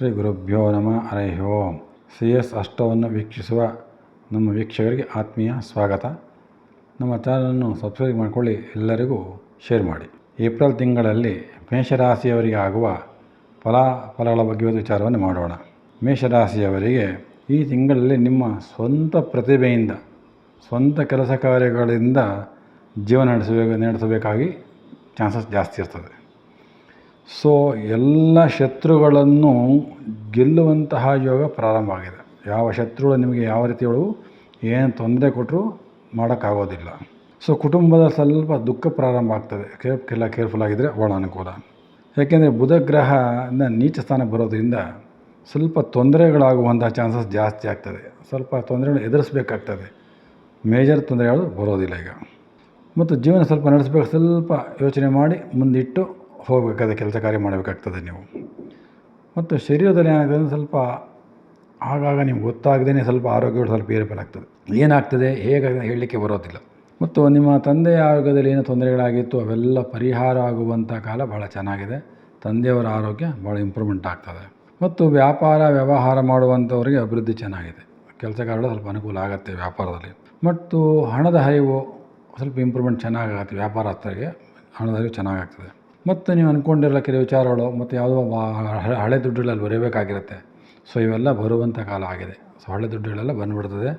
ಶ್ರೀ ಗುರುಭ್ಯೋ ನಮಃ, ಹರೈ ಓಂ C S ಅಷ್ಟವನ್ನು ವೀಕ್ಷಿಸುವ ನಮ್ಮ ವೀಕ್ಷಕರಿಗೆ ಆತ್ಮೀಯ ಸ್ವಾಗತ. ನಮ್ಮ ಚಾನಲನ್ನು ಸಬ್ಸ್ಕ್ರೈಬ್ ಮಾಡಿಕೊಳ್ಳಿ, ಎಲ್ಲರಿಗೂ ಶೇರ್ ಮಾಡಿ. ಏಪ್ರಿಲ್ ತಿಂಗಳಲ್ಲಿ ಮೇಷರಾಶಿಯವರಿಗೆ ಆಗುವ ಫಲಾಫಲಗಳ ಬಗ್ಗೆ ಒಂದು ವಿಚಾರವನ್ನು ಮಾಡೋಣ. ಮೇಷರಾಶಿಯವರಿಗೆ ಈ ತಿಂಗಳಲ್ಲಿ ನಿಮ್ಮ ಸ್ವಂತ ಪ್ರತಿಭೆಯಿಂದ, ಸ್ವಂತ ಕೆಲಸ ಕಾರ್ಯಗಳಿಂದ ಜೀವನ ನಡೆಸಬೇಕು, ನಡೆಸಬೇಕಾಗಿ ಚಾನ್ಸಸ್ ಜಾಸ್ತಿ ಇರ್ತದೆ. ಸೊ ಎಲ್ಲ ಶತ್ರುಗಳನ್ನು ಗೆಲ್ಲುವಂತಹ ಯೋಗ ಪ್ರಾರಂಭ ಆಗಿದೆ ಯಾವ ಶತ್ರುಗಳು ನಿಮಗೆ ಯಾವ ರೀತಿಗಳು ಏನು ತೊಂದರೆ ಕೊಟ್ಟರು ಮಾಡೋಕ್ಕಾಗೋದಿಲ್ಲ. ಸೊ ಕುಟುಂಬದ ಸ್ವಲ್ಪ ದುಃಖ ಪ್ರಾರಂಭ ಆಗ್ತದೆ. ಎಲ್ಲ ಕೇರ್ಫುಲ್ ಆಗಿದ್ದರೆ ಒಳ ಅನುಕೂಲ ಯಾಕೆಂದರೆ ಬುಧ ಗ್ರಹನ ನೀಚ ಸ್ಥಾನಕ್ಕೆ ಬರೋದ್ರಿಂದ ಸ್ವಲ್ಪ ತೊಂದರೆಗಳಾಗುವಂಥ ಚಾನ್ಸಸ್ ಜಾಸ್ತಿ ಆಗ್ತದೆ. ಸ್ವಲ್ಪ ತೊಂದರೆಗಳು ಎದುರಿಸ್ಬೇಕಾಗ್ತದೆ. ಮೇಜರ್ ತೊಂದರೆಗಳು ಬರೋದಿಲ್ಲ ಈಗ. ಮತ್ತು ಜೀವನ ಸ್ವಲ್ಪ ನಡೆಸಬೇಕು, ಸ್ವಲ್ಪ ಯೋಚನೆ ಮಾಡಿ, ಮುಂದಿಟ್ಟು ಹೋಗಬೇಕಾದ ಕೆಲಸ ಕಾರ್ಯ ಮಾಡಬೇಕಾಗ್ತದೆ ನೀವು. ಮತ್ತು ಶರೀರದಲ್ಲಿ ಏನಾಗ್ತದೆ ಅಂದರೆ ಸ್ವಲ್ಪ ಆಗಾಗ ನಿಮ್ಗೆ ಗೊತ್ತಾಗದೇ ಸ್ವಲ್ಪ ಆರೋಗ್ಯಗಳು ಸ್ವಲ್ಪ ಏರುಪೇರಾಗ್ತದೆ ಏನಾಗ್ತದೆ? ಹೇಗೆ ಹೇಳಲಿಕ್ಕೆ ಬರೋದಿಲ್ಲ. ಮತ್ತು ನಿಮ್ಮ ತಂದೆಯ ಆರೋಗ್ಯದಲ್ಲಿ ಏನೋ ತೊಂದರೆಗಳಾಗಿತ್ತು, ಅವೆಲ್ಲ ಪರಿಹಾರ ಆಗುವಂಥ ಕಾಲ ಭಾಳ ಚೆನ್ನಾಗಿದೆ. ತಂದೆಯವರ ಆರೋಗ್ಯ ಭಾಳ ಇಂಪ್ರೂವ್ಮೆಂಟ್ ಆಗ್ತದೆ. ಮತ್ತು ವ್ಯಾಪಾರ, ವ್ಯವಹಾರ ಮಾಡುವಂಥವರಿಗೆ ಅಭಿವೃದ್ಧಿ ಚೆನ್ನಾಗಿದೆ. ಕೆಲಸಗಾರರು ಸ್ವಲ್ಪ ಅನುಕೂಲ ಆಗುತ್ತೆ ವ್ಯಾಪಾರದಲ್ಲಿ. ಮತ್ತು ಹಣದ ಹರಿವು ಸ್ವಲ್ಪ ಇಂಪ್ರೂವ್ಮೆಂಟ್ ಚೆನ್ನಾಗಾಗುತ್ತೆ ವ್ಯಾಪಾರಸ್ಥರಿಗೆ. ಹಣದ ಹರಿವು ಚೆನ್ನಾಗಾಗ್ತದೆ. ಮತ್ತು ನೀವು ಅಂದ್ಕೊಂಡಿರಲ್ಲ ಕೆಲವು ವಿಚಾರಗಳು, ಮತ್ತು ಯಾವುದೋ ಹಳೆ ದುಡ್ಡುಗಳಲ್ಲಿ ಬರೀಬೇಕಾಗಿರುತ್ತೆ. ಸೊ ಇವೆಲ್ಲ ಬರುವಂಥ ಕಾಲ ಆಗಿದೆ. ಸೊ ಹಳೆ ದುಡ್ಡುಗಳೆಲ್ಲ ಬಂದುಬಿಡ್ತದೆ.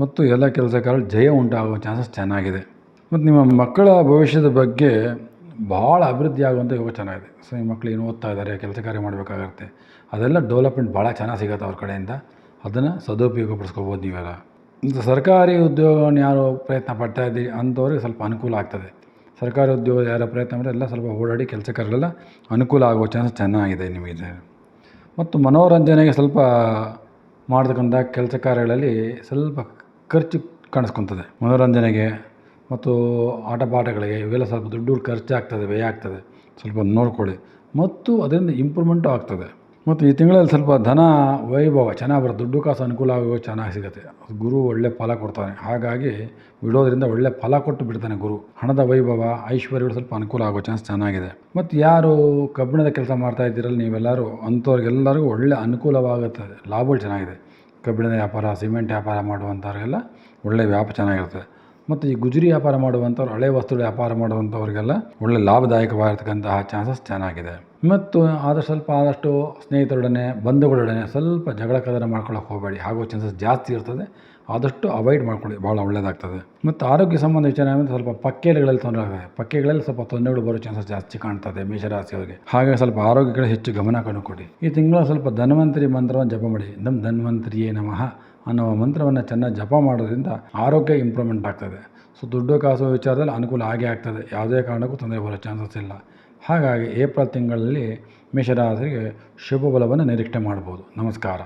ಮತ್ತು ಎಲ್ಲ ಕೆಲಸಗಾರರು ಜಯ ಉಂಟಾಗುವ ಚಾನ್ಸಸ್ ಚೆನ್ನಾಗಿದೆ. ಮತ್ತು ನಿಮ್ಮ ಮಕ್ಕಳ ಭವಿಷ್ಯದ ಬಗ್ಗೆ ಭಾಳ ಅಭಿವೃದ್ಧಿ ಆಗುವಂಥ ಯೋಗ ಚೆನ್ನಾಗಿದೆ. ಸೊ ನಿಮ್ಮ ಮಕ್ಕಳು ಏನು ಓದ್ತಾ ಇದ್ದಾರೆ, ಕೆಲಸ ಕಾರ್ಯ ಮಾಡಬೇಕಾಗತ್ತೆ. ಅದೆಲ್ಲ ಡೆವಲಪ್ಮೆಂಟ್ ಭಾಳ ಚೆನ್ನಾಗಿ ಸಿಗುತ್ತೆ ಅವ್ರ ಕಡೆಯಿಂದ. ಅದನ್ನು ಸದುಪಯೋಗ ಪಡಿಸ್ಕೋಬೋದು ನೀವೆಲ್ಲ ಸರ್ಕಾರಿ ಉದ್ಯೋಗವನ್ನು ಯಾರು ಪ್ರಯತ್ನ ಪಡ್ತಾ ಇದ್ದೀರಿ ಅಂಥವ್ರಿಗೆ ಸ್ವಲ್ಪ ಅನುಕೂಲ ಆಗ್ತದೆ. ಸರ್ಕಾರಿ ಉದ್ಯೋಗ ಯಾರು ಪ್ರಯತ್ನ ಮಾಡಿದ್ರೆ ಎಲ್ಲ ಸ್ವಲ್ಪ ಓಡಾಡಿ ಕೆಲಸ ಅನುಕೂಲ ಆಗೋ ಚಾನ್ಸ್ ಚೆನ್ನಾಗಿದೆ ನಿಮಗೆ. ಮತ್ತು ಮನೋರಂಜನೆಗೆ ಸ್ವಲ್ಪ ಮಾಡ್ತಕ್ಕಂಥ ಕೆಲಸ ಕಾರ್ಯಗಳಲ್ಲಿ ಸ್ವಲ್ಪ ಖರ್ಚು ಕಾಣಿಸ್ಕೊತದೆ ಮನೋರಂಜನೆಗೆ ಮತ್ತು ಆಟ ಪಾಠಗಳಿಗೆ ಇವೆಲ್ಲ ಸ್ವಲ್ಪ ದುಡ್ಡು ಖರ್ಚಾಗ್ತದೆ, ವ್ಯಯ ಆಗ್ತದೆ. ಸ್ವಲ್ಪ ನೋಡ್ಕೊಳ್ಳಿ. ಮತ್ತು ಅದರಿಂದ ಇಂಪ್ರೂವ್ಮೆಂಟು ಆಗ್ತದೆ. ಮತ್ತು ಈ ತಿಂಗಳಲ್ಲಿ ಸ್ವಲ್ಪ ಧನ ವೈಭವ ಚೆನ್ನಾಗಿ ಬರುತ್ತೆ ದುಡ್ಡು ಕಾಸು ಅನುಕೂಲ ಆಗೋ ಚೆನ್ನಾಗಿ ಸಿಗುತ್ತೆ. ಗುರು ಒಳ್ಳೆ ಫಲ ಕೊಡ್ತಾನೆ. ಹಾಗಾಗಿ ಬಿಡೋದ್ರಿಂದ ಒಳ್ಳೆ ಫಲ ಕೊಟ್ಟು ಬಿಡ್ತಾನೆ ಗುರು. ಹಣದ ವೈಭವ, ಐಶ್ವರ್ಯಗಳು ಸ್ವಲ್ಪ ಅನುಕೂಲ ಆಗೋ ಚಾನ್ಸ್ ಚೆನ್ನಾಗಿದೆ. ಮತ್ತು ಯಾರು ಕಬ್ಬಿಣದ ಕೆಲಸ ಮಾಡ್ತಾ ಇದ್ದೀರಲ್ಲ ನೀವೆಲ್ಲರೂ, ಅಂಥವ್ರಿಗೆಲ್ಲರಿಗೂ ಒಳ್ಳೆ ಅನುಕೂಲವಾಗುತ್ತದೆ ಲಾಭಗಳು ಚೆನ್ನಾಗಿದೆ. ಕಬ್ಬಿಣದ ವ್ಯಾಪಾರ, ಸಿಮೆಂಟ್ ವ್ಯಾಪಾರ ಮಾಡುವಂಥವ್ರಿಗೆಲ್ಲ ಒಳ್ಳೆ ವ್ಯಾಪ ಚೆನ್ನಾಗಿರುತ್ತೆ. ಮತ್ತು ಈ ಗುಜರಿ ವ್ಯಾಪಾರ ಮಾಡುವಂಥವ್ರು, ಹಳೆ ವಸ್ತುಗಳ ವ್ಯಾಪಾರ ಮಾಡುವಂಥವ್ರಿಗೆಲ್ಲ ಒಳ್ಳೆ ಲಾಭದಾಯಕವಾಗಿರ್ತಕ್ಕಂತಹ ಚಾನ್ಸಸ್ ಚೆನ್ನಾಗಿದೆ. ಮತ್ತು ಆದಷ್ಟು ಸ್ವಲ್ಪ ಆದಷ್ಟು ಸ್ನೇಹಿತರೊಡನೆ, ಬಂಧುಗಳೊಡನೆ ಸ್ವಲ್ಪ ಜಗಳ ಕದನ ಮಾಡ್ಕೊಳ್ಳೋಕೆ ಹೋಗಬೇಡಿ. ಆಗೋ ಚಾನ್ಸಸ್ ಜಾಸ್ತಿ ಇರ್ತದೆ. ಆದಷ್ಟು ಅವಾಯ್ಡ್ ಮಾಡ್ಕೊಳ್ಳಿ. ಭಾಳ ಒಳ್ಳೆಯದಾಗ್ತದೆ ಮತ್ತು ಆರೋಗ್ಯ ಸಂಬಂಧ ವಿಚಾರ ಅಂದರೆ ಸ್ವಲ್ಪ ಪಕ್ಕೆಗಳಲ್ಲಿ ತೊಂದರೆ ಆಗ್ತದೆ. ಪಕ್ಕೆಗಳಲ್ಲಿ ಸ್ವಲ್ಪ ತೊಂದರೆಗಳು ಬರೋ ಚಾನ್ಸಸ್ ಜಾಸ್ತಿ ಕಾಣ್ತದೆ ಮೇಷರಾಶಿಯವರಿಗೆ. ಹಾಗೆ ಸ್ವಲ್ಪ ಆರೋಗ್ಯಗಳ ಹೆಚ್ಚು ಗಮನ ಕೊಡಿ ಈ ತಿಂಗಳು ಸ್ವಲ್ಪ ಧನ್ವಂತರಿ ಮಂತ್ರವನ್ನು ಜಪ ಮಾಡಿ. ನಮ್ಮ ಧನ್ವಂತರಿಯೇ ನಮಃ ಅನ್ನೋ ಮಂತ್ರವನ್ನು ಚೆನ್ನಾಗಿ ಜಪ ಮಾಡೋದ್ರಿಂದ ಆರೋಗ್ಯ ಇಂಪ್ರೂವ್ಮೆಂಟ್ ಆಗ್ತದೆ. ಸೊ ದುಡ್ಡು ಕಾಸು ವಿಚಾರದಲ್ಲಿ ಅನುಕೂಲ ಆಗೇ ಆಗ್ತದೆ. ಯಾವುದೇ ಕಾರಣಕ್ಕೂ ತೊಂದರೆ ಬರೋ ಚಾನ್ಸಸ್ ಇಲ್ಲ. ಹಾಗಾಗಿ ಏಪ್ರಿಲ್ ತಿಂಗಳಲ್ಲಿ ಮೇಷರಾಶಿಗೆ ಶುಭ ಬಲವನ್ನು ನಿರೀಕ್ಷೆ ಮಾಡ್ಬೋದು. ನಮಸ್ಕಾರ.